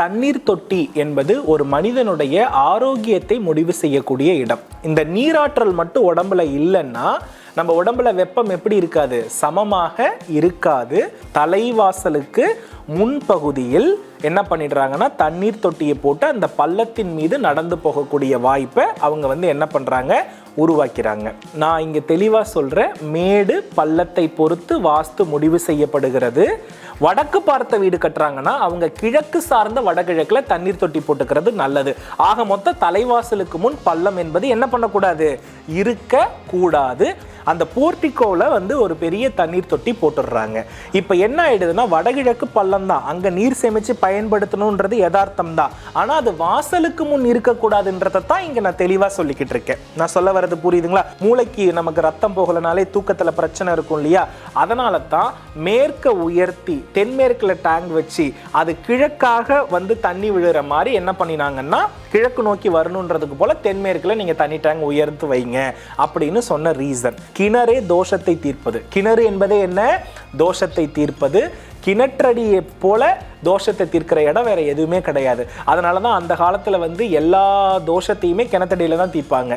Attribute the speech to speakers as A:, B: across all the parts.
A: தண்ணீர் தொட்டி என்பது ஒரு மனிதனுடைய ஆரோக்கியத்தை முடிவு செய்யக்கூடிய இடம். இந்த நீராற்றல் மட்டும் உடம்புல இல்லைன்னா நம்ம உடம்புல வெப்பம் எப்படி இருக்காது? சமமாக இருக்காது. தலைவாசலுக்கு முன்பகுதியில் என்ன பண்ணிடுறாங்கன்னா தண்ணீர் தொட்டியை போட்டு அந்த பள்ளத்தின் மீது நடந்து போகக்கூடிய வாய்ப்பை அவங்க வந்து என்ன பண்ணுறாங்க உருவாக்கிறாங்க. நான் இங்கே தெளிவாக சொல்கிறேன் மேடு பள்ளத்தை பொறுத்து வாஸ்து முடிவு செய்யப்படுகிறது. வடக்கு பார்த்த வீடு கட்டுறாங்கன்னா அவங்க கிழக்கு சார்ந்த வடகிழக்கில் தண்ணீர் தொட்டி போட்டுக்கிறது நல்லது. ஆக மொத்த தலைவாசலுக்கு முன் பள்ளம் என்பது என்ன பண்ணக்கூடாது? இருக்க கூடாது. அந்த போர்ட்டிக்கோவில் வந்து ஒரு பெரிய தண்ணீர் தொட்டி போட்டுடுறாங்க. இப்போ என்ன ஆயிடுதுன்னா வடகிழக்கு பள்ளம் தான் அங்கே நீர் சேமித்து பயன்படுத்தணுன்றது யதார்த்தம் தான் ஆனால் அது வாசலுக்கு முன் இருக்கக்கூடாதுன்றதை தான் இங்கே நான் தெளிவாக சொல்லிக்கிட்டு இருக்கேன். நான் சொல்ல வர்றது புரியுதுங்களா? மூளைக்கு நமக்கு ரத்தம் போகலனாலே தூக்கத்தில் பிரச்சனை இருக்கும் இல்லையா? அதனால தான் மேற்க உயர்த்தி தென்மேற்கில் டேங்க் வச்சு அது கிழக்காக வந்து தண்ணி விழுற மாதிரி என்ன பண்ணினாங்கன்னா கிழக்கு நோக்கி வரணுன்றதுக்கு போல தென்மேற்குல நீங்க தண்ணி டேங்க் உயர்த்து வைங்க அப்படின்னு சொன்ன ரீசன் கிணறே தோஷத்தை தீர்ப்பது. கிணறு என்பதே என்ன? தோஷத்தை தீர்ப்பது. கிணற்றடியை போல தோஷத்தை தீர்க்கிற இடம் வேற எதுவுமே கிடையாது. அதனால தான் அந்த காலத்தில் வந்து எல்லா தோஷத்தையுமே கிணத்தடியில் தான் தீர்ப்பாங்க.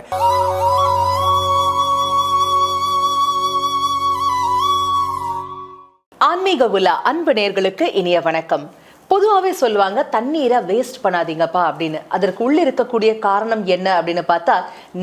B: ஆன்மீக உலா அன்பு நேர்களுக்கு இனிய வணக்கம். பொதுவாகவே சொல்லுவாங்க தண்ணீரை வேஸ்ட் பண்ணாதீங்கப்பா அப்படின்னு. அதற்கு உள்ளே இருக்கக்கூடிய காரணம் என்ன அப்படின்னு பார்த்தா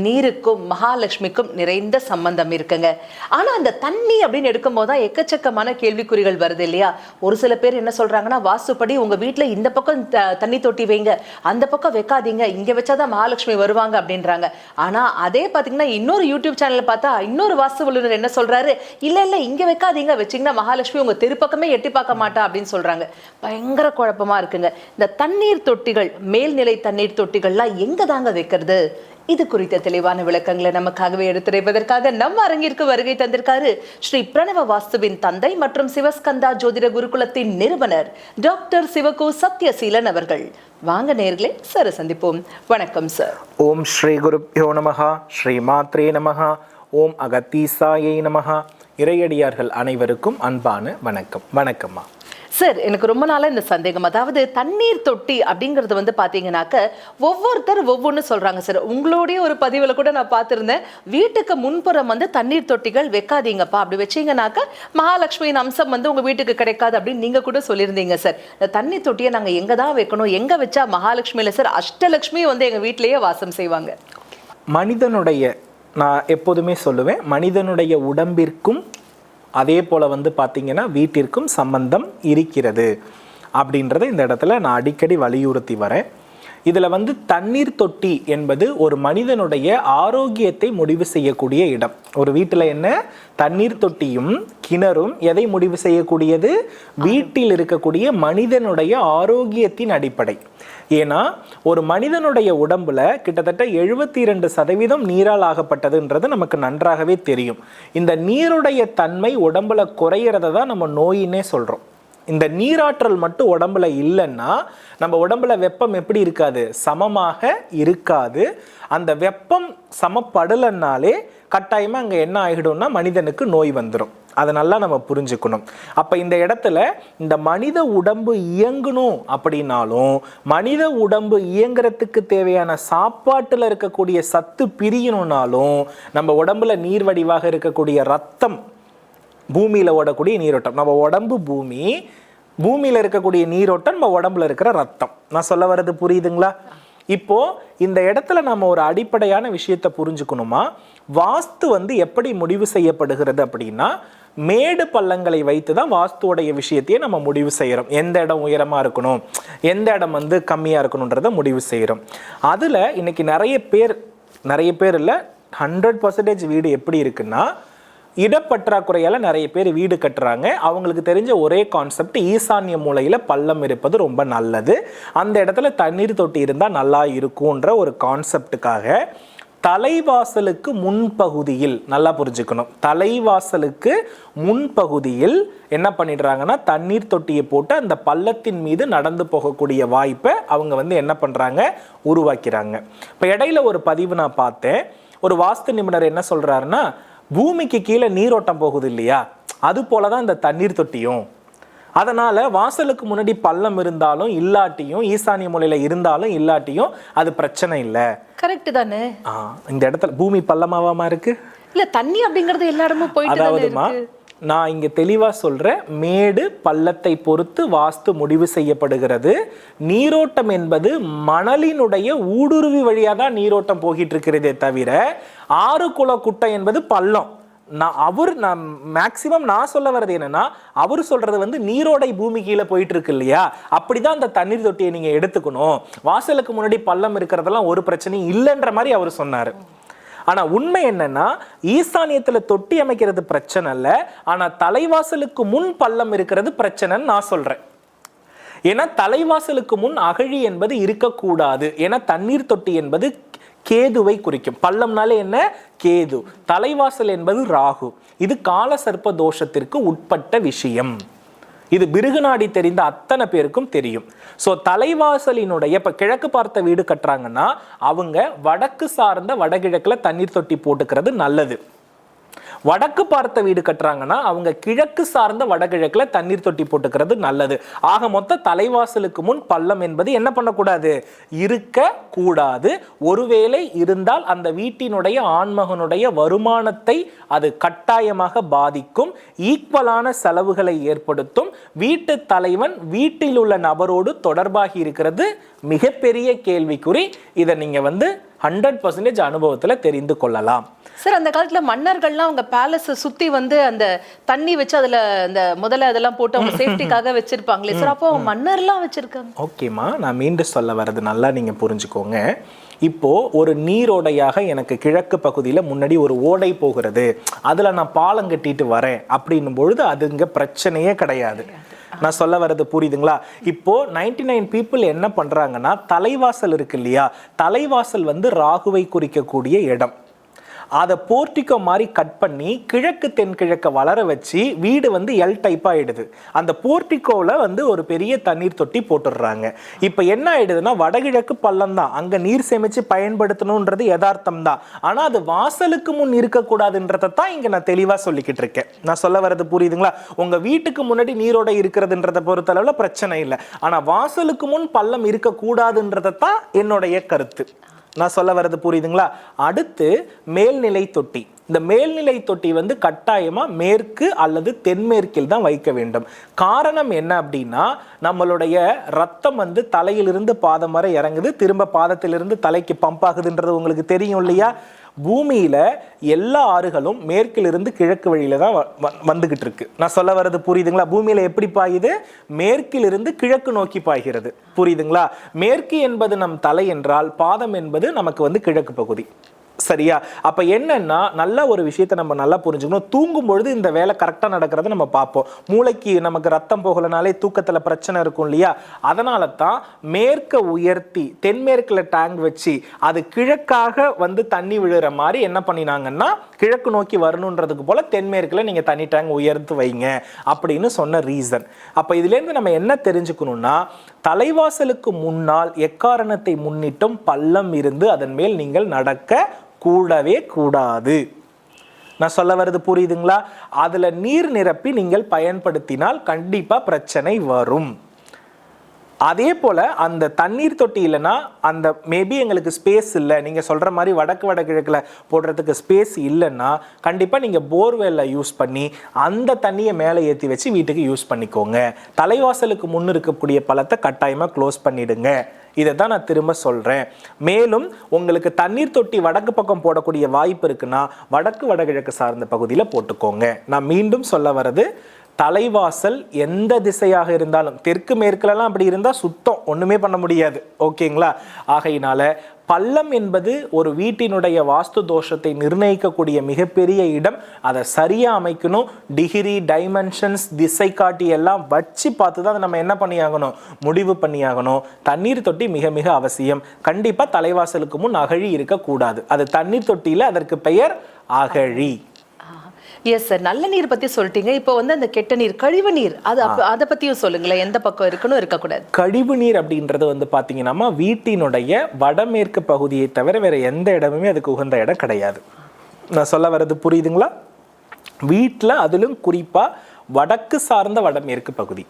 B: நீருக்கும் மகாலட்சுமிக்கும் நிறைந்த சம்பந்தம் இருக்குங்க. ஆனால் அந்த தண்ணி அப்படின்னு எடுக்கும்போது தான் எக்கச்சக்கமான கேள்விக்குறிகள் வருது இல்லையா? ஒரு சில பேர் என்ன சொல்கிறாங்கன்னா வாஸ்துப்படி உங்கள் வீட்டில் இந்த பக்கம் த- தண்ணி தொட்டி வைங்க. அந்த பக்கம் வைக்காதீங்க. இங்க வச்சாதான் மகாலட்சுமி வருவாங்க அப்படின்றாங்க. ஆனால் அதே பார்த்தீங்கன்னா இன்னொரு யூடியூப் சேனலில் பார்த்தா இன்னொரு வாஸ்து வல்லுநர் என்ன சொல்கிறாரு இல்லை இல்லை இங்கே வைக்காதீங்க. வச்சிங்கன்னா மகாலட்சுமி உங்கள் திருப்பக்கமே எட்டி பார்க்க மாட்டா அப்படின்னு சொல்கிறாங்க பயங்கர குழப்பமா இருக்குங்க. இந்த தண்ணீர் தொட்டிகள் மேல்நிலை தண்ணீர் தொட்டிகள்லாம் எங்க தாங்க வைக்கிறது? இது குறித்த தெளிவான விளக்கங்களை நமக்காகவே எடுத்துரைப்பதற்காக நம்ம அரங்கிற்கு வருகை தந்திருக்காரு ஸ்ரீ பிரணவ வாஸ்துவின் தந்தை மற்றும் சிவஸ்கந்தா ஜோதிட குருகுலத்தின் நிறுவனர் டாக்டர் சிவகு சத்யசீலன் அவர்கள். வாங்க நேர்களே சார் சந்திப்போம். வணக்கம் சார்.
A: ஓம் ஸ்ரீ குருப்யோ நமகா ஸ்ரீ மாத்ரே நமகா ஓம் அகத்தீசாயை நமஹா. இறையடியார்கள் அனைவருக்கும் அன்பான வணக்கம். வணக்கம்மா.
B: சார் எனக்கு ரொம்ப நாளாக இந்த சந்தேகம். அதாவது தண்ணீர் தொட்டி அப்படிங்கிறது வந்து பார்த்தீங்கன்னாக்க ஒவ்வொருத்தர் ஒவ்வொன்று சொல்கிறாங்க சார். உங்களுடைய ஒரு பதிவில் கூட நான் பார்த்துருந்தேன் வீட்டுக்கு முன்புறம் வந்து தண்ணீர் தொட்டிகள் வைக்காதீங்கப்பா. அப்படி வச்சீங்கன்னாக்க மகாலட்சுமியின் அம்சம் வந்து உங்கள் வீட்டுக்கு கிடைக்காது அப்படின்னு நீங்கள் கூட சொல்லியிருந்தீங்க சார். இந்த தண்ணீர் தொட்டியை நாங்கள் எங்கே தான் வைக்கணும்? எங்கே வச்சா மகாலட்சுமியில் சார்? அஷ்டலட்சுமி வந்து எங்கள் வீட்டிலேயே வாசம் செய்வாங்க.
A: மனிதனுடைய நான் எப்போதுமே சொல்லுவேன் மனிதனுடைய உடம்பிற்கும் அதே போல் வந்து பார்த்திங்கன்னா வீட்டிற்கும் சம்பந்தம் இருக்கிறது. அப்படின்றத இந்த இடத்துல நான் அடிக்கடி வலியுறுத்தி வரேன். இதில் வந்து தண்ணீர் தொட்டி என்பது ஒரு மனிதனுடைய ஆரோக்கியத்தை முடிவு செய்யக்கூடிய இடம். ஒரு வீட்டில் என்ன? தண்ணீர் தொட்டியும் கிணறும் எதை முடிவு செய்யக்கூடியது? வீட்டில் இருக்கக்கூடிய மனிதனுடைய ஆரோக்கியத்தின் அடிப்படை. ஏன்னா ஒரு மனிதனுடைய உடம்புல கிட்டத்தட்ட எழுபத்தி இரண்டு சதவீதம் நீரால் ஆகப்பட்டதுன்றது நமக்கு நன்றாகவே தெரியும். இந்த நீருடைய தன்மை உடம்புல குறையிறத தான் நம்ம நோயின்னே சொல்கிறோம் இந்த நீராற்றல் மட்டும் உடம்புல இல்லைன்னா நம்ம உடம்புல வெப்பம் எப்படி இருக்காது? சமமாக இருக்காது. அந்த வெப்பம் சமப்படலைன்னாலே கட்டாயமாக அங்கே என்ன ஆகிடும்னா மனிதனுக்கு நோய் வந்துடும் அதை நல்லா நம்ம புரிஞ்சுக்கணும். அப்போ இந்த இடத்துல இந்த மனித உடம்பு இயங்கணும் அப்படின்னாலும் மனித உடம்பு இயங்குறதுக்கு தேவையான சாப்பாட்டில் இருக்கக்கூடிய சத்து பிரியணும்னாலும் நம்ம உடம்புல நீர் வடிவாக இருக்கக்கூடிய ரத்தம் பூமியில் ஓடக்கூடிய நீரோட்டம். நம்ம உடம்பு பூமி பூமியில் இருக்கக்கூடிய நீரோட்டம் நம்ம உடம்புல இருக்கிற ரத்தம். நான் சொல்ல வர்றது புரியுதுங்களா? இப்போ இந்த இடத்துல நம்ம ஒரு அடிப்படையான விஷயத்தை புரிஞ்சுக்கணுமா? வாஸ்து வந்து எப்படி முடிவு செய்யப்படுகிறது அப்படின்னா மேடு பள்ளங்களை வைத்து தான் வாஸ்துவோடைய விஷயத்தையே நம்ம முடிவு செய்கிறோம் எந்த இடம் உயரமாக இருக்கணும்? எந்த இடம் வந்து கம்மியாக இருக்கணுன்றத முடிவு செய்கிறோம் அதில் இன்னைக்கு நிறைய பேர் நிறைய பேர் இல்லை ஹண்ட்ரட் பர்சன்டேஜ் வீடு எப்படி இருக்குன்னா இடப்பற்றாக்குறையால் நிறைய பேர் வீடு கட்டுறாங்க. அவங்களுக்கு தெரிஞ்ச ஒரே கான்செப்ட் ஈசான்ய மூலையில் பள்ளம் இருப்பது ரொம்ப நல்லது. அந்த இடத்துல தண்ணீர் தொட்டி இருந்தால் நல்லா இருக்கும்ன்ற ஒரு கான்செப்டுக்காக தலைவாசலுக்கு முன்பகுதியில் நல்லா புரிஞ்சுக்கணும். தலைவாசலுக்கு முன்பகுதியில் என்ன பண்ணிடுறாங்கன்னா தண்ணீர் தொட்டியை போட்டு அந்த பள்ளத்தின் மீது நடந்து போகக்கூடிய வாய்ப்பை அவங்க வந்து என்ன பண்ணுறாங்க உருவாக்கிறாங்க. இப்போ இடையில ஒரு பதிவு நான் பார்த்தேன். ஒரு வாஸ்து நிபுணர் என்ன சொல்கிறாருன்னா பூமிக்கு கீழே நீரோட்டம் போகுது இல்லையா அது போல தான் இந்த தண்ணீர் தொட்டியும். அதனால வாசலுக்கு முன்னாடி பள்ளம் இருந்தாலும் இல்லாட்டியும் ஈசானிய மூலையில இருந்தாலும் இல்லாட்டியும் அது பிரச்சனை இல்லை.
B: கரெக்ட் தானே?
A: இந்த இடத்துல பூமி பள்ளமாவாமா இருக்கு?
B: இல்ல தண்ணி அப்படிங்கறது எல்லா இடமும் போயிட்டு
A: அதாவதுமா நான் இங்கே தெளிவாக சொல்கிறேன் மேடு பள்ளத்தை பொறுத்து வாஸ்து முடிவு செய்யப்படுகிறது. நீரோட்டம் என்பது மணலினுடைய ஊடுருவி வழியாக தான் நீரோட்டம் போகிட்டு இருக்கிறதே தவிர ஆறு குள குட்டை என்பது பள்ளம். நான் அவர் நான் மேக்சிமம் நான் சொல்ல வர்றது என்னன்னா அவர் சொல்றது வந்து நீரோடை பூமி கீழே போயிட்டு இருக்கு இல்லையா? அப்படிதான் அந்த தண்ணீர் தொட்டியை நீங்க எடுத்துக்கணும். வாசலுக்கு முன்னாடி பள்ளம் இருக்கிறதெல்லாம் ஒரு பிரச்சனையும் இல்லைன்ற மாதிரி அவர் சொன்னார். ஆனா உண்மை என்னன்னா ஈசானியத்துல தொட்டி அமைக்கிறது பிரச்சனை இல்ல ஆனா தலைவாசலுக்கு முன் பள்ளம் இருக்கிறது பிரச்சனைன்னு நான் சொல்றேன். ஏன்னா தலைவாசலுக்கு முன் அகழி என்பது இருக்கக்கூடாது. ஏன்னா தண்ணீர் தொட்டி என்பது கேதுவை குறிக்கும். பள்ளம்னாலே என்ன? கேது. தலைவாசல் என்பது ராகு. இது கால சர்ப்ப தோஷத்திற்கு உட்பட்ட விஷயம். இது பிருகுநாடி தெரிந்த அத்தனை பேருக்கும் தெரியும். ஸோ தலைவாசலினுடைய இப்போ கிழக்கு பார்த்த வீடு கட்டுறாங்கன்னா அவங்க வடக்கு சார்ந்த வடகிழக்கில் தண்ணீர் தொட்டி போட்டுக்கிறது நல்லது. வடக்கு பார்த்த வீடு கட்டுறாங்கன்னா அவங்க கிழக்கு சார்ந்த வடகிழக்கில் தண்ணீர் தொட்டி போட்டுக்கிறது நல்லது. ஆக மொத்த தலைவாசலுக்கு முன் பள்ளம் என்பது என்ன பண்ணக்கூடாது? இருக்க கூடாது ஒருவேளை இருந்தால் அந்த வீட்டினுடைய ஆண்மகனுடைய வருமானத்தை அது கட்டாயமாக பாதிக்கும். ஈக்குவலான செலவுகளை ஏற்படுத்தும். வீட்டு தலைவன் வீட்டில் உள்ள நபரோடு தொடர்பாகி இருக்கிறது மிகப்பெரிய கேள்விக்குறி. இதை நீங்கள் வந்து ஹண்ட்ரட் பர்சன்டேஜ் அனுபவத்தில் தெரிந்து கொள்ளலாம்.
B: சார் அந்த காலத்துல மன்னர்கள்லாம் அவங்க பேலஸ் சுத்தி வந்து அந்த தண்ணி வச்சு அதுல அந்த முதல்ல அதெல்லாம் போட்டு அவங்க சேஃப்டிக்காக வச்சிருப்பாங்களே சார். அப்போ மன்னர்லாம் வச்சிருக்காங்க.
A: ஓகேம்மா நான் மீண்டும் சொல்ல வர்றது நல்லா நீங்க புரிஞ்சுக்கோங்க. இப்போ ஒரு நீரோடையாக எனக்கு கிழக்கு பகுதியில் முன்னாடி ஒரு ஓடை போகிறது. அதில் நான் பாலம் கட்டிட்டு வரேன் அப்படின்னும் பொழுது அதுங்க பிரச்சனையே கிடையாது. நான் சொல்ல வர்றது புரியுதுங்களா? இப்போ 99 நைன் பீப்புள் என்ன பண்றாங்கன்னா தலைவாசல் இருக்கு இல்லையா? தலைவாசல் வந்து ராகுவை குறிக்கக்கூடிய இடம். அதை போர்ட்டிக்கோ மாதிரி கட் பண்ணி கிழக்கு தென்கிழக்க வளர வச்சு வீடு வந்து எல் டைப் ஆயிடுது. அந்த போர்ட்டிக்கோவில் வந்து ஒரு பெரிய தண்ணீர் தொட்டி போட்டுடுறாங்க. இப்போ என்ன ஆயிடுதுன்னா வடகிழக்கு பள்ளம் தான். அங்கே நீர் சேமித்து பயன்படுத்தணுன்றது யதார்த்தம் தான். ஆனால் அது வாசலுக்கு முன் இருக்கக்கூடாதுன்றதை தான் இங்கே நான் தெளிவாக சொல்லிக்கிட்டு இருக்கேன். நான் சொல்ல வர்றது புரியுதுங்களா? உங்கள் வீட்டுக்கு முன்னாடி நீரோட இருக்கிறதுன்றதை பொறுத்தளவில் பிரச்சனை இல்லை. ஆனால் வாசலுக்கு முன் பள்ளம் இருக்கக்கூடாதுன்றதை தான் என்னுடைய கருத்து. நான் சொல்ல வர்றது புரியுதுங்களா? அடுத்து மேல்நிலை தொட்டி. இந்த மேல்நிலை தொட்டி வந்து கட்டாயமாக மேற்கு அல்லது தென்மேற்கில் தான் வைக்க வேண்டும். காரணம் என்ன அப்படின்னா நம்மளுடைய ரத்தம் வந்து தலையிலிருந்து பாதம் வரை இறங்குது. திரும்ப பாதத்திலிருந்து தலைக்கு பம்ப் ஆகுதுன்றது உங்களுக்கு தெரியும் இல்லையா? பூமியில் எல்லா ஆறுகளும் மேற்கிலிருந்து கிழக்கு வழியில தான் வ- வந்துகிட்டு இருக்கு நான் சொல்ல வர்றது புரியுதுங்களா? பூமியில் எப்படி பாயுது? மேற்கிலிருந்து கிழக்கு நோக்கி பாய்கிறது. புரியுதுங்களா? மேற்கு என்பது நம் தலை என்றால் பாதம் என்பது நமக்கு வந்து கிழக்கு பகுதி. சரியா? அப்போ என்னன்னா நல்ல ஒரு விஷயத்தை நம்ம நல்லா புரிஞ்சுக்கணும். தூங்கும் பொழுது இந்த வேலை கரெக்டாக நடக்கிறத நம்ம பார்ப்போம். மூளைக்கு நமக்கு ரத்தம் போகலனாலே தூக்கத்தில் பிரச்சனை இருக்கும் இல்லையா? அதனால தான் மேற்க உயர்த்தி தென்மேற்கில் டேங்க் வச்சு அது கிழக்காக வந்து தண்ணி விழுற மாதிரி என்ன பண்ணினாங்கன்னா கிழக்கு நோக்கி வரணுன்றதுக்கு போல தென்மேற்கில் நீங்கள் தண்ணி டேங்க் உயர்த்து வைங்க அப்படின்னு சொன்ன ரீசன் அப்போ இதுலேருந்து நம்ம என்ன தெரிஞ்சுக்கணும்னா தலைவாசலுக்கு முன்னால் எக்காரணத்தை முன்னிட்டும் பள்ளம் இருந்து அதன் மேல் நீங்கள் நடக்க கூடவே கூடாது. நான் சொல்ல வர்றது புரியுதுங்களா? அதில் நீர் நிரப்பி நீங்கள் பயன்படுத்தினால் கண்டிப்பாக பிரச்சனை வரும். அதே போல் அந்த தண்ணீர் தொட்டி இல்லைன்னா அந்த மேபி எங்களுக்கு ஸ்பேஸ் இல்லை. நீங்கள் சொல்கிற மாதிரி வடக்கு வடகிழக்கில் போடுறதுக்கு ஸ்பேஸ் இல்லைன்னா கண்டிப்பாக நீங்கள் போர்வெல்ல யூஸ் பண்ணி அந்த தண்ணியை மேலே ஏற்றி வச்சு வீட்டுக்கு யூஸ் பண்ணிக்கோங்க. தலைவாசலுக்கு முன் இருக்கக்கூடிய பழத்தை கட்டாயமாக க்ளோஸ் பண்ணிவிடுங்க இதை தான் நான் திரும்ப சொல்கிறேன் மேலும் உங்களுக்கு தண்ணீர் தொட்டி வடக்கு பக்கம் போடக்கூடிய வாய்ப்பு இருக்குன்னா வடக்கு வடகிழக்கு சார்ந்த பகுதியில் போட்டுக்கோங்க. நான் மீண்டும் சொல்ல வர்றது தலைவாசல் எந்த திசையாக இருந்தாலும் தெற்கு மேற்குலலாம் அப்படி இருந்தால் சுத்தம் ஒன்றுமே பண்ண முடியாது. ஓகேங்களா? ஆகையினால பள்ளம் என்பது ஒரு வீட்டினுடைய வாஸ்து தோஷத்தை நிர்ணயிக்கக்கூடிய மிகப்பெரிய இடம். அதை சரியாக அமைக்கணும். டிகிரி டைமென்ஷன்ஸ் திசை காட்டி எல்லாம் வச்சு பார்த்து தான் அதை நம்ம என்ன பண்ணியாகணும்? முடிவு பண்ணியாகணும். தண்ணீர் தொட்டி மிக மிக அவசியம். கண்டிப்பாக தலைவாசலுக்கு முன் அகழி இருக்கக்கூடாது. அது தண்ணீர் தொட்டியில் அதற்கு பெயர் அகழி.
B: எஸ் சார் நல்ல நீர் பத்தி சொல்லிட்டீங்க. இப்போ வந்து அந்த கெட்ட நீர் கழிவு நீர் அது அதை பத்தியும் சொல்லுங்களேன். எந்த பக்கம் இருக்கணும் இருக்கக்கூடாது.
A: கழிவு நீர் அப்படின்றது வந்து பார்த்தீங்கன்னா வீட்டினுடைய வடமேற்கு பகுதியை தவிர வேற எந்த இடமுமே அதுக்கு உகந்த இடம் கிடையாது. நான் சொல்ல வர்றது புரியுதுங்களா? வீட்டில் அதிலும் குறிப்பாக வடக்கு சார்ந்த வடமேற்கு பகுதி.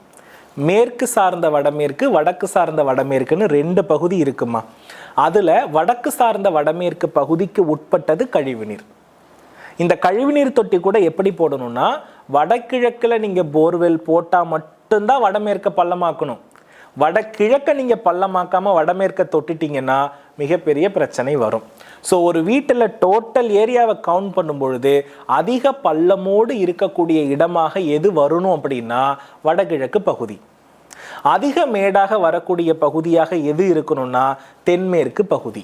A: மேற்கு சார்ந்த வடமேற்கு வடக்கு சார்ந்த வடமேற்குன்னு ரெண்டு பகுதி இருக்குமா? அதுல வடக்கு சார்ந்த வடமேற்கு பகுதிக்கு உட்பட்டது கழிவுநீர் இந்த கழிவுநீர் தொட்டி கூட எப்படி போடணும்னா வடகிழக்கில் நீங்கள் போர்வெல் போட்டால் மட்டும்தான் வடமேற்க பள்ளமாக்கணும். வடகிழக்க நீங்கள் பள்ளமாக்காமல் வடமேற்க தொட்டிட்டீங்கன்னா மிகப்பெரிய பிரச்சனை வரும். ஸோ ஒரு வீட்டில் டோட்டல் ஏரியாவை கவுண்ட் பண்ணும் பொழுது அதிக பள்ளமோடு இருக்கக்கூடிய இடமாக எது வரணும் அப்படின்னா வடகிழக்கு பகுதி. அதிக மேடாக வரக்கூடிய பகுதியாக எது இருக்கணும்னா தென்மேற்கு பகுதி.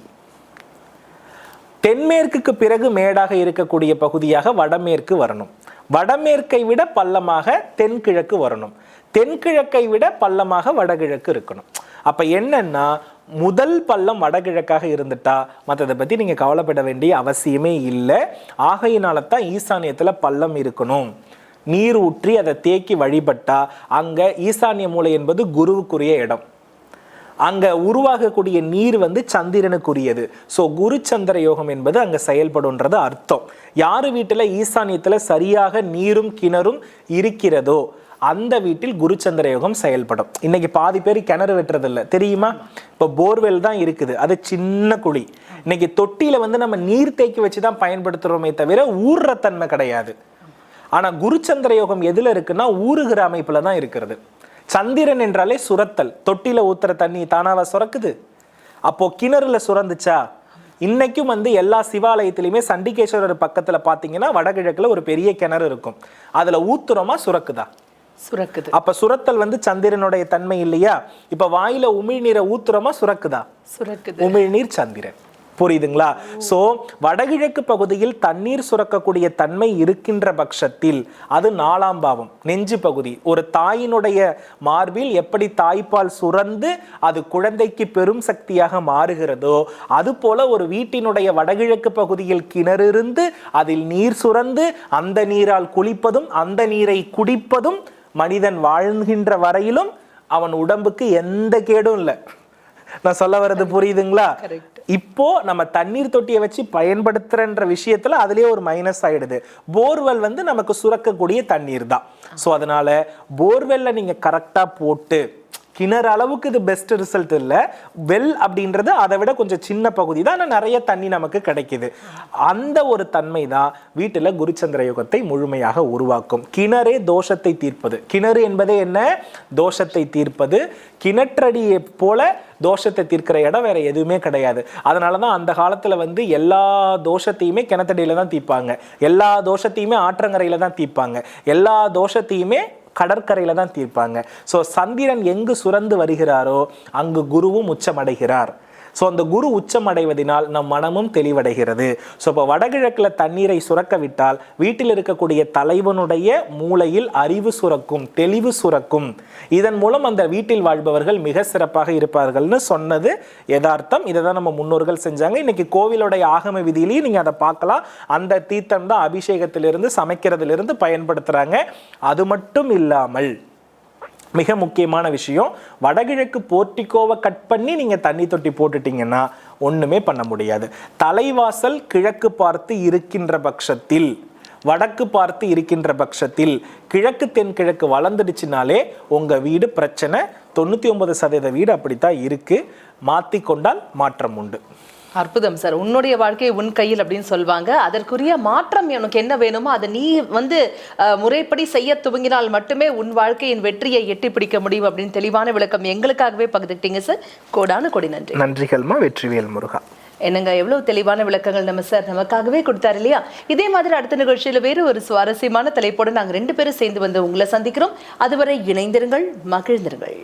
A: தென்மேற்குக்கு பிறகு மேடாக இருக்கக்கூடிய பகுதியாக வடமேற்கு வரணும். வடமேற்கை விட பள்ளமாக தென்கிழக்கு வரணும். தென்கிழக்கை விட பள்ளமாக வடகிழக்கு இருக்கணும். அப்ப என்னன்னா முதல் பள்ளம் வடகிழக்காக இருந்துட்டா மற்றதை பத்தி நீங்க கவலைப்பட வேண்டிய அவசியமே இல்லை. ஆகையினால தான் ஈசானியத்துல பள்ளம் இருக்கணும். நீர் ஊற்றி அதை தேக்கி வழிபட்டா அங்க ஈசானிய மூலை என்பது குருவுக்குரிய இடம். அங்க உருவாகக்கூடிய நீர் வந்து சந்திரனுக்குரியது. ஸோ குரு சந்திர யோகம் என்பது அங்க செயல்படும்ன்றது அர்த்தம். யாரு வீட்டுல ஈசானியத்துல சரியாக நீரும் கிணறும் இருக்கிறதோ அந்த வீட்டில் குருச்சந்திர யோகம் செயல்படும். இன்னைக்கு பாதி பேர் கிணறு வெட்டுறதில்ல. தெரியுமா? இப்போ போர்வெல் தான் இருக்குது. அது சின்ன குழி. இன்னைக்கு தொட்டியில வந்து நம்ம நீர் தேக்கி வச்சு தான் பயன்படுத்துறோமே தவிர ஊர்ற தன்மை கிடையாது. ஆனா குருச்சந்திர யோகம் எதுல இருக்குன்னா ஊறுகிற அமைப்புல தான் இருக்கிறது. சந்திரன் என்றாலே சுரத்தல். தொட்டில ஊத்துற தண்ணி தானாவா சுரக்குது? அப்போ கிணறுல சுரந்துச்சா? இன்னைக்கும் வந்து எல்லா சிவாலயத்திலையுமே சண்டிகேஸ்வரர் பக்கத்துல பாத்தீங்கன்னா வடகிழக்குல ஒரு பெரிய கிணறு இருக்கும். அதுல ஊத்துறோமா சுரக்குதா?
B: சுரக்குது.
A: அப்ப சுரத்தல் வந்து சந்திரனுடைய தன்மை இல்லையா? இப்ப வாயில உமிழ்நீரை ஊத்துறோமா சுரக்குதா?
B: சுரக்குது.
A: உமிழ்நீர் சந்திரன். புரியுதுங்களா? ஸோ வடகிழக்கு பகுதியில் தண்ணீர் சுரக்கக்கூடிய தன்மை இருக்கின்ற பட்சத்தில் அது நாலாம் பாவம் நெஞ்சு பகுதி. ஒரு தாயினுடைய மார்பில் எப்படி தாய்ப்பால் சுரந்து அது குழந்தைக்கு பெரும் சக்தியாக மாறுகிறதோ அது போல ஒரு வீட்டினுடைய வடகிழக்கு பகுதியில் கிணறு இருந்து அதில் நீர் சுரந்து அந்த நீரால் குளிப்பதும் அந்த நீரை குடிப்பதும் மனிதன் வாழ்கின்ற வரையிலும் அவன் உடம்புக்கு எந்த கேடும் இல்லை. நான் சொல்ல வர்றது புரியுதுங்களா? இப்போ நம்ம தண்ணீர் தொட்டியை வச்சு பயன்படுத்துறன்ற விஷயத்துல அதுலயே ஒரு மைனஸ் ஆயிடுது. போர்வெல் வந்து நமக்கு சுரக்கக்கூடிய தண்ணீர் தான் ஸோ அதனால போர்வெல்ல நீங்க கரெக்டா போட்டு கிணறு அளவுக்கு இது பெஸ்ட் ரிசல்ட் இல்லை. வெல் அப்படின்றது அதை விட கொஞ்சம் சின்ன பகுதி தான். ஆனால் நிறைய தண்ணி நமக்கு கிடைக்குது. அந்த ஒரு தன்மை தான் வீட்டில் குருச்சந்திர யோகத்தை முழுமையாக உருவாக்கும். கிணறே தோஷத்தை தீர்ப்பது. கிணறு என்பதே என்ன? தோஷத்தை தீர்ப்பது. கிணற்றடியை போல தோஷத்தை தீர்க்கிற இடம் வேற எதுவுமே கிடையாது. அதனால தான் அந்த காலத்தில் வந்து எல்லா தோஷத்தையுமே கிணத்தடியில தான் தீர்ப்பாங்க. எல்லா தோஷத்தையுமே ஆற்றங்கரையில் தான் தீர்ப்பாங்க. எல்லா தோஷத்தையுமே கடற்கரையில் தான் தீர்ப்பாங்க. ஸோ சந்திரன் எங்கு சுரந்து வருகிறாரோ அங்கு குருவும் உச்சமடைகிறார். ஸோ அந்த குரு உச்சம் அடைவதனால் நம் மனமும் தெளிவடைகிறது. ஸோ இப்போ வடகிழக்கில் தண்ணீரை சுரக்க விட்டால் வீட்டில் இருக்கக்கூடிய தலைவனுடைய மூளையில் அறிவு சுரக்கும் தெளிவு சுரக்கும். இதன் மூலம் அந்த வீட்டில் வாழ்பவர்கள் மிக சிறப்பாக இருப்பார்கள்னு சொன்னது யதார்த்தம். இதை தான் நம்ம முன்னோர்கள் செஞ்சாங்க. இன்னைக்கு கோவிலுடைய ஆகம விதியிலையும் நீங்கள் அதை பார்க்கலாம். அந்த தீர்த்தம் தான் அபிஷேகத்திலிருந்து சமைக்கிறதிலிருந்து பயன்படுத்துகிறாங்க அது மட்டும் இல்லாமல் மிக முக்கியமான விஷயம். வடகிழக்கு போர்ட்டிகோவை கட் பண்ணி நீங்கள் தண்ணி தொட்டி போட்டுட்டீங்கன்னா ஒன்றுமே பண்ண முடியாது. தலைவாசல் கிழக்கு பார்த்து இருக்கின்ற பட்சத்தில் வடக்கு பார்த்து இருக்கின்ற பட்சத்தில் கிழக்கு தென்கிழக்கு வளர்ந்துடுச்சுனாலே உங்கள் வீடு பிரச்சனை. தொண்ணூற்றி ஒன்பது சதவீத வீடு அப்படித்தான் இருக்குது மாற்றி கொண்டால் மாற்றம் உண்டு.
B: அற்புதம் சார். உன்னுடைய வாழ்க்கை உன் கையில் அப்படின்னு சொல்லுவாங்க அதற்குரிய மாற்றம் உனக்கு என்ன வேணுமோ அதை நீ வந்து முறைப்படி செய்ய துவங்கினால் மட்டுமே உன் வாழ்க்கையின் வெற்றியை எட்டி பிடிக்க முடியும் அப்படின்னு தெளிவான விளக்கம் எங்களுக்காகவே பகிர்ந்துக்கிட்டீங்க சார். கோடான கொடி நன்றி.
A: நன்றிகள்மா வெற்றிவேல் முருகா.
B: என்னங்க எவ்வளவு தெளிவான விளக்கங்கள் நம்ம சார் நமக்காகவே கொடுத்தாரு இல்லையா? இதே மாதிரி அடுத்த நிகழ்ச்சியில வேறு ஒரு சுவாரஸ்யமான தலைப்போடு நாங்க ரெண்டு பேரும் சேர்ந்து வந்து உங்களை சந்திக்கிறோம். அதுவரை இணைந்திருங்கள் மகிழ்ந்திருங்கள்.